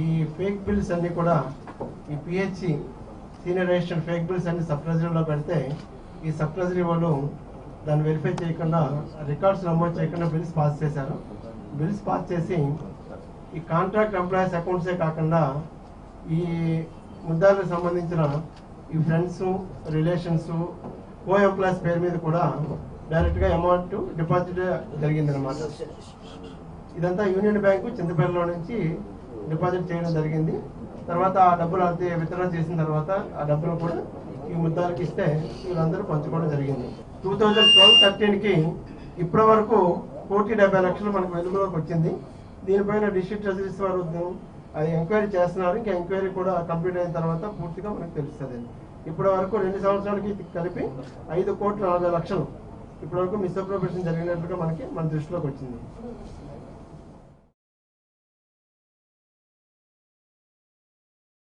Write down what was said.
ఈ fake bills అన్ని కూడా ఈ PHC senior register fake bills అన్ని సబ్ ట్రెజరీలో పెడితే ఈ సబ్ ట్రెజరీ వాళ్ళు దాన్ని వెరిఫై చేయకుండా రికార్డ్స్ నమోదు చేయకుండా బిల్స్ పాస్ చేశారు. బిల్స్ పాస్ చేసి ఈ కాంట్రాక్ట్ ఎంప్లాయీస్ అకౌంట్సే కాకుండా ఈ ముద్దాలకు సంబంధించిన ఈ ఫ్రెండ్స్ రిలేషన్స్ కో ఎంప్లాయీస్ పేరు మీద కూడా డైరెక్ట్గా అమౌంట్ డిపాజిట్ జరిగిందనమాట ఇదంతా యూనియన్ బ్యాంకు చింతపల్లిలో నుంచి డిపాజిట్ చేయడం జరిగింది. తర్వాత ఆ డబ్బులు అంతే వితరణ చేసిన తర్వాత ఆ డబ్బులు కూడా ఈ ముద్దాలకు ఇస్తే వీళ్ళందరూ పంచుకోవడం జరిగింది. టూ థౌజండ్ ట్వెల్వ్ థర్టీన్కి ఇప్పటి వరకు కోటి డెబ్బై లక్షలు మనకు వెలుగులోకి వచ్చింది. దీనిపైన డిస్ట్రిక్ట్ ట్రెజరీస్ వారు అది ఎంక్వైరీ చేస్తున్నారు. ఇంకా ఎంక్వైరీ కూడా కంప్లీట్ అయిన తర్వాత పూర్తిగా మనకు తెలుస్తుంది. ఇప్పటి వరకు రెండు సంవత్సరాలకి కలిపి ఐదు కోట్ల నలభై లక్షలు ఇప్పటి వరకు మిస్అప్రోపేషన్ జరిగినట్లుగా మనకి మన దృష్టిలోకి వచ్చింది.